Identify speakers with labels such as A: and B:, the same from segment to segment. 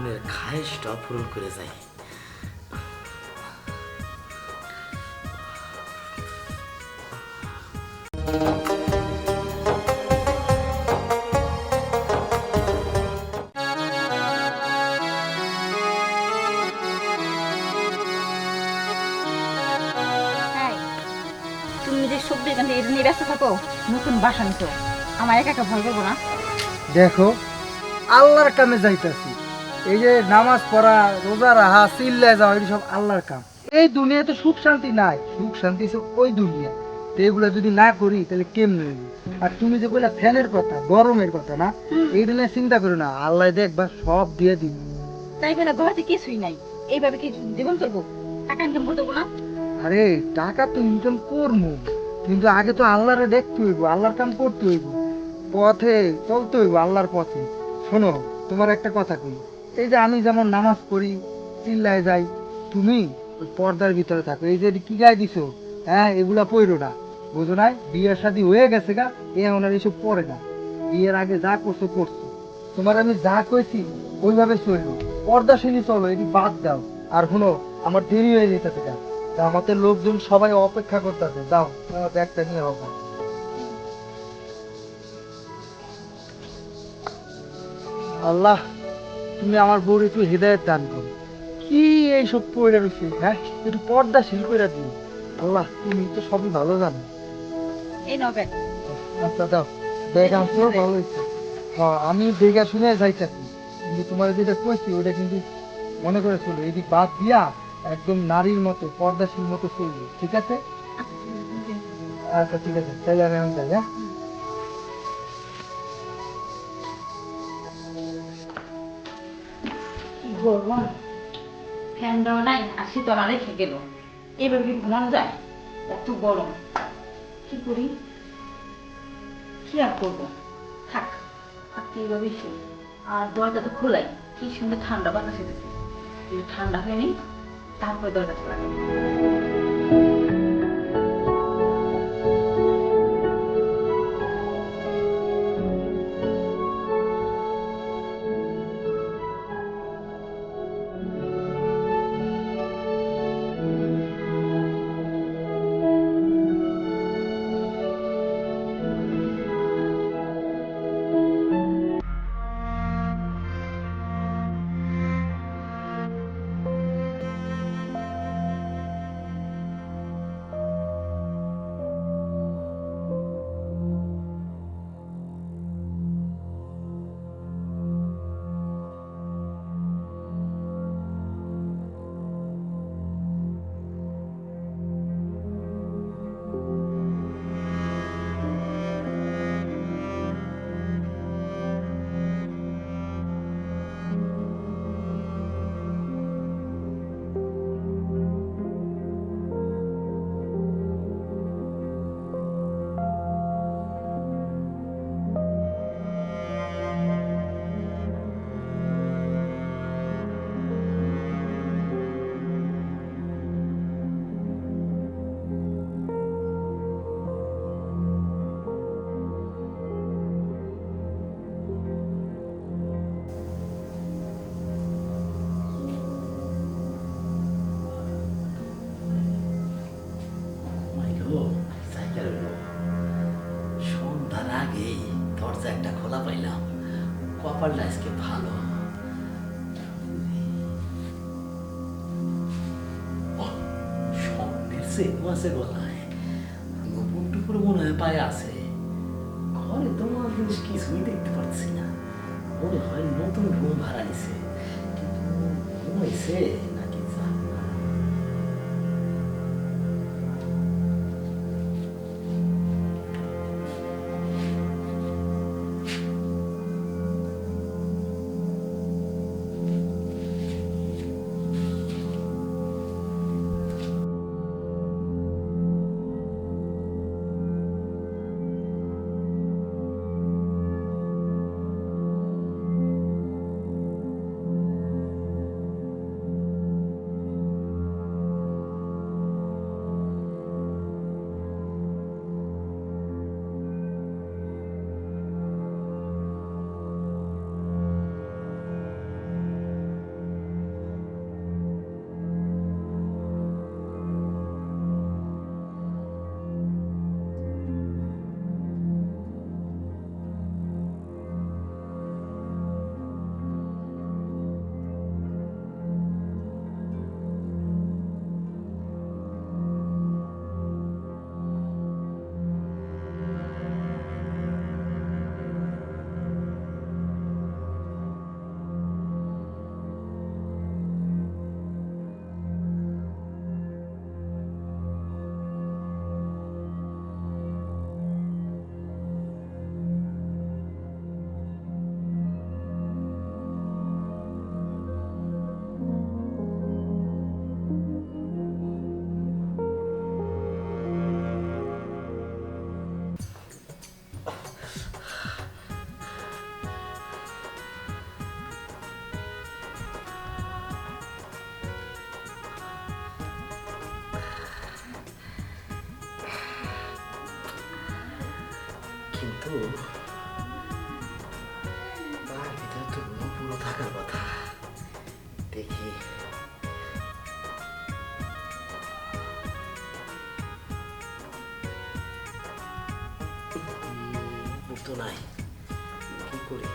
A: মনের খায়েশটা পূরণ করে যাই।
B: তুমি যে সবজি এখান থেকে এটা নিয়ে ব্যস্ত থাকো নতুন বাসা নিছো। আমার একা একা ভয় করব না।
C: দেখো আল্লাহর কামে যাইতাছি। এই যে নামাজ পড়া রোজা রাহা চিল্লায় যাওয়া এটি সব আল্লাহর কাম। এই দুনিয়াতে সুখ শান্তি নাই। সুখ শান্তি সব ওই দুনিয়া। তো এগুলো যদি না করি তাহলে কেমনে? আর তুমি যে বললা ফ্যানের কথা গরমের কথা না এইটা নিয়ে চিন্তা করো না। আল্লাহ দেখবা সব দিয়ে দিন
B: তাই বলে ঘরে কিছুই নাই। এইভাবে কি জীবন চলবো? টাকা ইনকাম করতে না?
C: আরে টাকা তো ইনকাম করব। কিন্তু আগে তো আল্লাহরে দেখতে হইব আল্লাহর কাম করতে হইব। পথে চলতে হইব আল্লাহর পথে। শোনো তোমার একটা কথা কই। এই যে আমি যেমন নামাজ পড়ি, চিল্লায় যাই, তুমি পর্দার ভিতরে থাকো। এই যে কি গায়ে দিছো? হ্যাঁ এগুলা পইরো না। বুঝো নাই? বিয়ের শাদী হয়ে গেছে গা, এ ওনার এইসব পড়ে না। বিয়ের আগে যা করছ করছ। তোমার আমি যা কইছি, ওইভাবে চলবো পর্দাশীলই চলো, এটি বাদ দাও। আর শুনো, আমার দেরি হয়ে যেতেছে গা। আমাদের লোকজন সবাই অপেক্ষা করতেছে। আমার ব্যাগটা নিয়ে হবে আল্লাহ তুমি আমার বউর একটু হৃদয়ের দান করো। কি এইসব পয়রা রয়েছে? হ্যাঁ একটু পর্দাশীল করে দিও। আল্লাহ তুমি তো সবই ভালো জানো।
B: এই ব্যাগ।
C: আচ্ছা দাও। ব্যাগ আনছো ভালো হয়েছে। হ্যাঁ আমি দেখে শুনে যাইতেছি। কিন্তু তোমার যেটা কইছি ওটা কিন্তু মনে করে চলো। এদিক বাদ দিয়া একদম নারীর মতো পর্দাশীল মতো চলবে। ঠিক আছে? আচ্ছা ঠিক আছে। তাহলে আমি যাই হ্যাঁ?
B: ফ্যানটাও নাই রেখে যায়? গরম। কি করি? কি আর করব? থাক আর দরজা তো খোলাই, কি সুন্দর ঠান্ডা ঠান্ডা হয়নি, তারপরে দরজা খোলা।
A: দরজা একটা খোলা পাইলাম। কপালটা আজকে ভালো। টুকুর মনে হয় পায়ে আছে। কিছুই দেখতে পাচ্ছি না। মনে হয় নতুন রুম ভাড়া নিছে কিন্তু কিন্তু পায়ের ভিতরে তো পুরো থাকার কথা। দেখি। তো নাই। কি করি?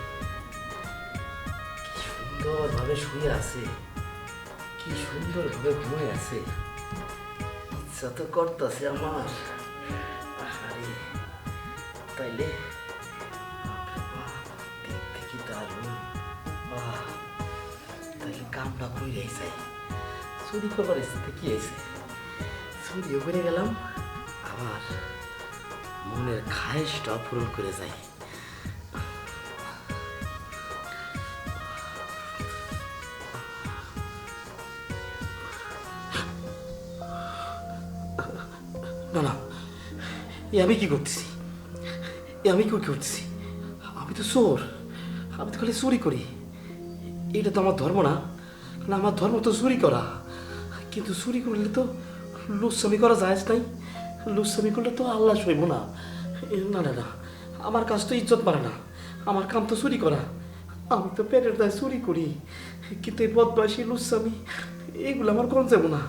A: সুন্দরভাবে শুয়ে আছে। কি সুন্দরভাবে ঘুমিয়ে আছে। ইচ্ছা তো করতেছে আমার। বাপরে দেখতে করবার ইচ্ছাতে কি হয়েছে চুরিও করে গেলাম আবার মনের খায়েশটা পূরণ করে যাই না। না আমি কি করতেছি? আমি কি করতেছি? আমি তো চোর। আমি তো খালি চুরি করি। এটা তো আমার ধর্ম না। না, আমার ধর্ম তো চুরি করা। কিন্তু চুরি করলে তো লুচ্ছামি করা যায় নাই। লুচ্ছামি করলে তো আল্লাহ সইব না। না না না। আমার কাজ তো ইজ্জত মারে না। আমার কাম তো চুরি করা। আমি তো পেটের দায় চুরি করি। কিন্তু এই বদমাইশি, লুচ্ছামি, এগুলো আমার কোন যাব না?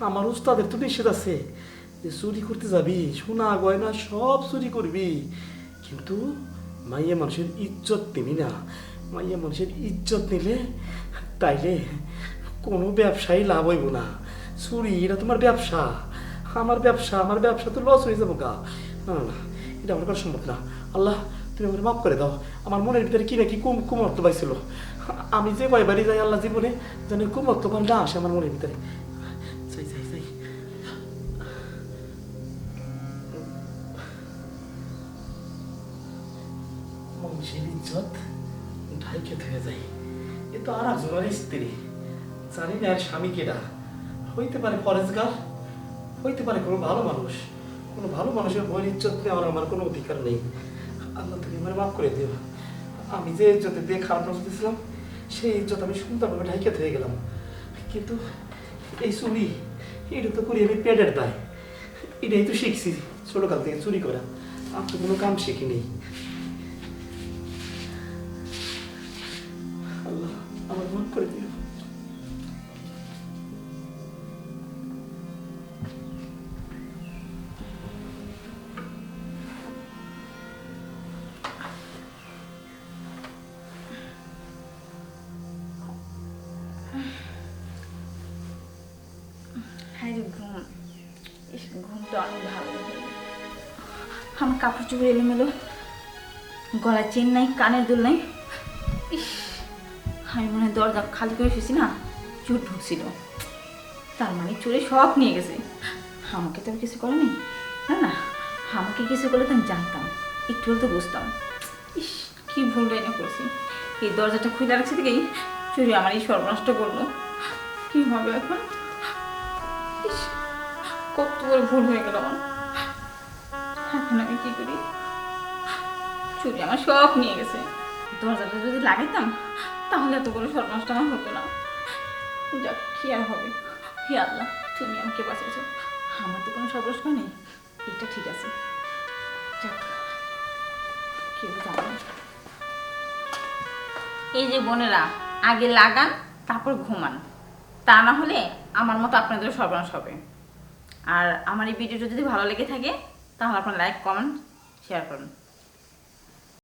A: আমার উস্তাদের তো নিষেধ আছে যে চুরি করতে যাবি, সোনা গয়না সব চুরি করবি। কিন্তু মাইয়া মানুষের ইজ্জত নিবি না। মাইয়া মানুষের ইজ্জত নিলে তাইলে কোনো ব্যবসায়ী লাভ হইব না। চুরি, এটা তোমার ব্যবসা। আমার ব্যবসা আমার ব্যবসা তো লস হয়ে যাব গা। না না না, এটা আমার করা সম্ভব না। আল্লাহ, তুমি আমার মাফ করে দাও। আমার মনের ভিতরে কি নাকি কুম কুমত্ব পাইছিল। আমি যে কয় বাড়ি যাই আল্লাহ জীবনে যেন কুমত্ব না আসে আমার মনের ভিতরে। স্ত্রী। জানি না আর স্বামী কেডা হইতে পারে ফরেজগার হইতে পারে কোনো ভালো মানুষ। কোনো ভালো মানুষের বইয়ের ইজ্জত নেওয়ার আমার কোনো অধিকার নেই। আল্লাহ তুমি আমার মাফ করে দিও। আমি যে ইজ্জতে দিয়ে খারাপ নজর দিয়েছিলাম সেই ইজ্জত আমি সুন্দরভাবে ঢাইকে থেকে গেলাম। কিন্তু এই চুরি এটা তো করি আমি পেটের দায়। এটাই তো শিখছি ছোটোকাল থেকে চুরি করা। আর তো কোনো কাম শিখি করে দিও
B: আমার কাপড় চোপড় এলোমেলো গলায় চেন নাই কানের দুল নাই আমি মনে হয় দরজা খালি করে ফেছি না চোর ঢুকছিল। তার মানে চোরে সব নিয়ে গেছে। আমাকে তো কিছু করেনি। না না আমাকে কিছু করলে তো আমি জানতাম একটু হলে বুঝতাম। ইস কী ভুল ডাইনা করছি। এই দরজাটা খুলে রাখছি থেকেই চুরি আমার এই সর্বনষ্ট করল। কী হবে এখন? ইস, কত বড় ভুল হয়ে গেল আমার। এখন আমি কি করি? চুরি আমার সব নিয়ে গেছে। দরজাটা যদি লাগাইতাম তাহলে এত বড় সর্বনাশটা আমার হতো না। যাক, কি আর হবে? হে আল্লাহ, তুমি আমাকে বাঁচিয়েছো। আমার তো কোনো সর্বনাশ নেই। এটা ঠিক আছে। এই যে বোনেরা, আগে লাগান, তারপর ঘুমান। তা না হলে আমার মতো আপনাদের সর্বনাশ হবে। আর আমার এই ভিডিওটা যদি ভালো লেগে থাকে, তাহলে আপনার লাইক কমেন্ট শেয়ার করুন।